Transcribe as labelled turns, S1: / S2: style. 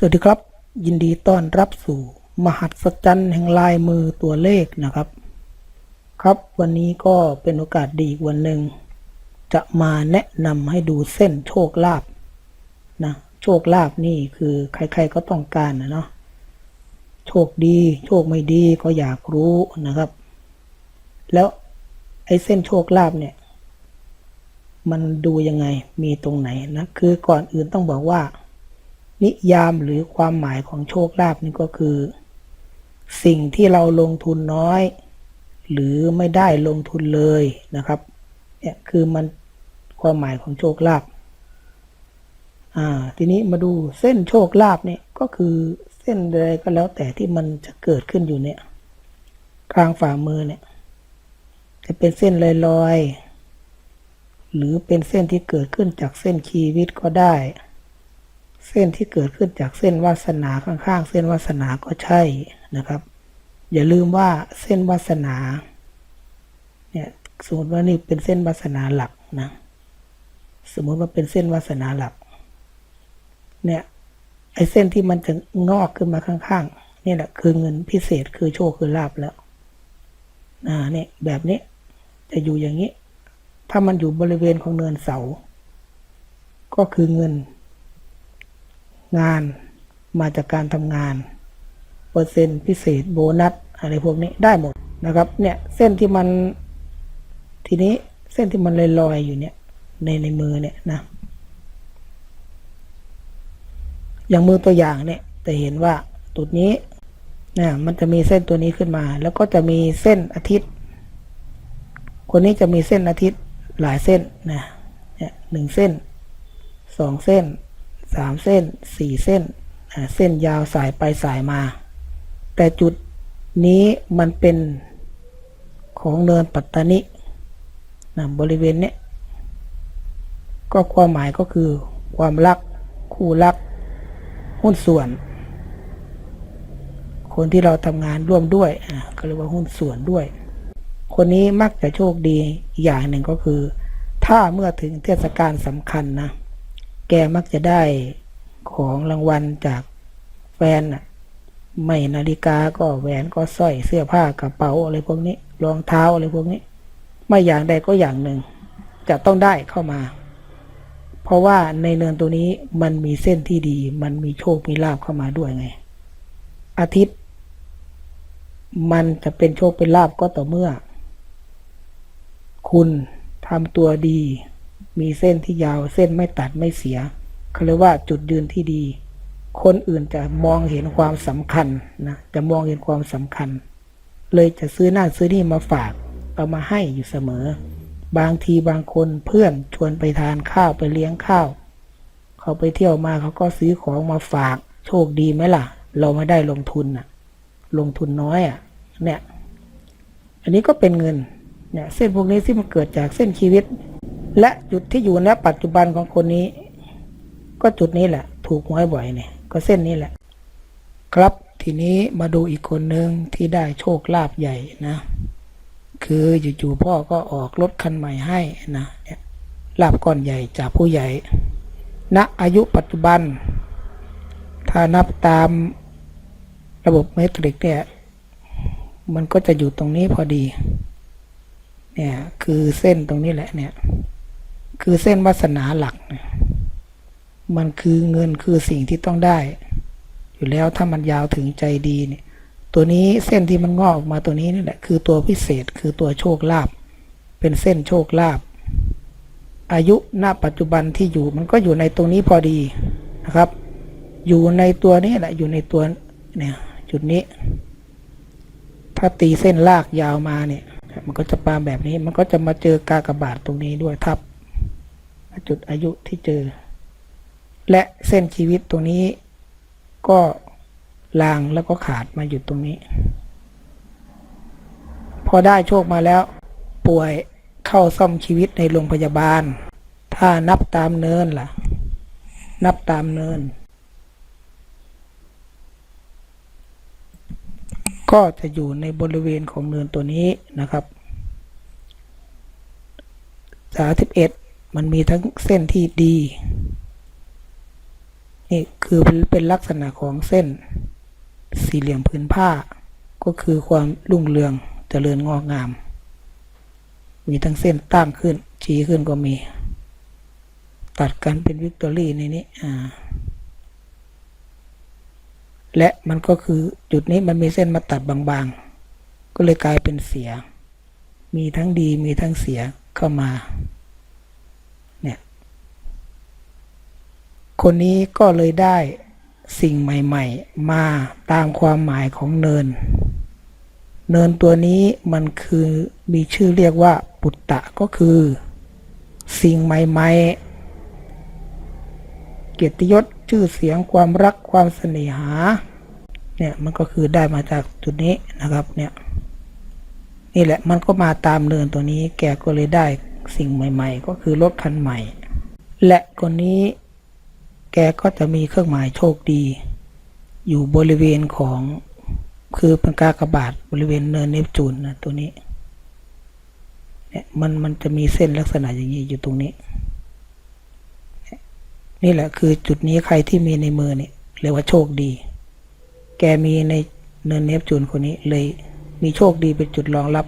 S1: สวัสดีครับ ยินดีต้อนรับสู่ มหัศจรรย์แห่งลายมือตัวเลขนะครับ ครับวันนี้ก็เป็นโอกาสดีอีกวันหนึ่งจะมาแนะนำให้ดูเส้นโชคลาภนะโชคลาภนี่คือใครๆก็ต้องการนะเนาะโชคดี โชคไม่ดีก็อยากรู้นะครับ แล้วไอ้เส้นโชคลาภเนี่ย มันดูยังไงมีตรงไหนนะคือก่อนอื่นต้องบอกว่า นิยามหรือความหมายของโชคลาภนี่ก็คือ สิ่งที่เราลงทุนน้อย หรือไม่ได้ลงทุนเลยนะครับเนี่ยคือมันความหมายของโชคลาภอ่าทีนี้มาดูเส้นโชคลาภเนี่ยก็คือเส้นใดก็แล้วแต่ที่มันจะเกิดขึ้นอยู่เนี่ย กลางฝ่ามือเนี่ย จะเป็นเส้นลอยๆหรือเป็นเส้นที่เกิดขึ้นจากเส้นชีวิตก็ได้ เส้นที่เกิดขึ้นจากเส้นวาสนาข้างๆ เส้นวาสนาก็ใช่นะครับ อย่าลืมว่าเส้นวาสนาเนี่ยสมมติว่านี่เป็นเส้นวาสนาหลักนะสมมติว่าเป็นเส้นวาสนาหลัก เนี่ยไอ้เส้นที่มันจะงอกขึ้นมาข้างๆนี่แหละคือเงินพิเศษคือโชคคือลาบแล้วอ่าเนี่ยแบบนี้จะอยู่อย่างนี้ ถ้ามันอยู่บริเวณของเนินเสา ก็คือเงิน งานมาจากการทำงาน เปอร์เซ็นต์พิเศษโบนัสอะไรพวกนี้ได้หมดนะครับ เนี่ยเส้นที่มันทีนี้เส้นที่มันลอยๆอยู่เนี่ยในในมือเนี่ยนะอย่างมือตัวอย่างเนี่ยจะเห็นว่าจุดนี้นะมันจะมีเส้นตัวนี้ขึ้นมา แล้วก็จะมีเส้นอาทิตย์ คนนี้จะมีเส้นอาทิตย์หลายเส้นนะเนี่ยหนึ่งเส้นสองเส้น สามเส้นสี่เส้น เส้นยาวสายไปสายมา แต่จุดนี้มันเป็นของเนินปัตตานินะบริเวณนี้ก็ความหมายก็คือความรักคู่รัก หุ้นส่วน คนที่เราทำงานร่วมด้วยก็เรียกว่าหุ้นส่วนด้วย คนนี้มักจะโชคดีอย่างหนึ่งก็คือ ถ้าเมื่อถึงเทศกาลสำคัญนะ แกมักจะได้ของรางวัลจากแฟนน่ะไม่นาฬิกาก็แหวนก็สร้อยเสื้อผ้ากระเป๋าอะไรพวกนี้รองเท้าอะไรพวกนี้ ไม่อย่างใดก็อย่างหนึ่ง จะต้องได้เข้ามา เพราะว่าในเนินตัวนี้มันมีเส้นที่ดี มันมีโชคมีลาภเข้ามาด้วยไง อาทิตย์ มันจะเป็นโชคเป็นลาภก็ต่อเมื่อ คุณทำตัวดี มีเส้นที่ยาวเส้นไม่ตัดไม่เสียเขาเรียกว่าจุดยืนที่ดี คนอื่นจะมองเห็นความสำคัญนะจะมองเห็นความสำคัญ เลยจะซื้อนั่นซื้อนี่มาฝาก เอามาให้อยู่เสมอ บางทีบางคนเพื่อนชวนไปทานข้าวไปเลี้ยงข้าว เขาไปเที่ยวมาเขาก็ซื้อของมาฝาก โชคดีไหมล่ะ เราไม่ได้ลงทุนน่ะลงทุนน้อยอะเนี่ย อันนี้ก็เป็นเงินเนี่ยเส้นพวกนี้ที่มันเกิดจากเส้นชีวิต และจุดที่อยู่ณปัจจุบันของคนนี้ ก็จุดนี้แหละ ถูกหวยบ่อยเนี่ย ก็เส้นนี้แหละ ครับทีนี้มาดูอีกคนหนึ่งที่ได้โชคลาภใหญ่นะ คืออยู่ๆพ่อก็ออกรถคันใหม่ให้นะเนี่ยลาบก้อนใหญ่จากผู้ใหญ่ณอายุปัจจุบัน ถ้านับตามระบบเมตริกเนี่ยมันก็จะอยู่ตรงนี้พอดี เนี่ย คือเส้นตรงนี้แหละเนี่ย คือเส้นวาสนาหลัก มันคือเงินคือสิ่งที่ต้องได้ อยู่แล้วถ้ามันยาวถึงใจดีเนี่ยตัวนี้เส้นที่มันงอกออกมาตัวนี้นี่แหละคือตัวพิเศษคือตัวโชคลาภเป็นเส้นโชคลาภอายุณปัจจุบันที่อยู่มันก็อยู่ในตรงนี้พอดีนะครับ อยู่ในตัวนี้แหละอยู่ในตัวเนี่ยจุดนี้ ถ้าตีเส้นลากยาวมาเนี่ยมันก็จะปาแบบนี้มันก็จะมาเจอกากบาทตรงนี้ด้วยทับ จุดอายุที่เจอ และเส้นชีวิตตรงนี้ ก็ลางแล้วก็ขาดมาอยู่ตรงนี้ พอได้โชคมาแล้ว ป่วยเข้าซ่อมชีวิตในโรงพยาบาล ถ้านับตามเนินล่ะ นับตามเนิน ก็จะอยู่ในบริเวณของเนินตัวนี้นะครับสาสิบเอ็ด มันมีทั้งเส้นที่ดี นี่คือเป็นลักษณะของเส้น สี่เหลี่ยมผืนผ้า ก็คือความรุ่งเรืองเจริญงอกงาม มีทั้งเส้นตั้งขึ้น ชี้ขึ้นก็มี ตัดกันเป็นวิกตอรี่ในนี้อ่าและมันก็คือจุดนี้มันมีเส้นมาตัดบางๆ ก็เลยกลายเป็นเสีย มีทั้งดีมีทั้งเสียเข้ามา เนี่ย คนนี้ก็เลยได้สิ่งใหม่ๆ มาตามความหมายของเนิน เนินตัวนี้มันคือมีชื่อเรียกว่าปุตตะก็คือ สิ่งใหม่ๆ เกียรติยศชื่อเสียงความรักความเสน่หาเนี่ยมันก็คือได้มาจากจุดนี้นะครับเนี่ยนี่แหละมันก็มาตามเนินตัวนี้แกก็เลยได้สิ่งใหม่ ๆ ก็คือรถคันใหม่ และคนนี้ แกก็จะมีเครื่องหมายโชคดี อยู่บริเวณของคือเป็นกากบาทบริเวณเนินเนปจูนนะตัวนี้เนี่ยมันมันจะมีเส้นลักษณะอย่างนี้อยู่ตรงนี้ นี่แหละคือจุดนี้ใครที่มีในมือเนี่ยเรียกว่าโชคดี แกมีในเนินเนปจูนคนนี้เลยมีโชคดีเป็นจุดรองรับ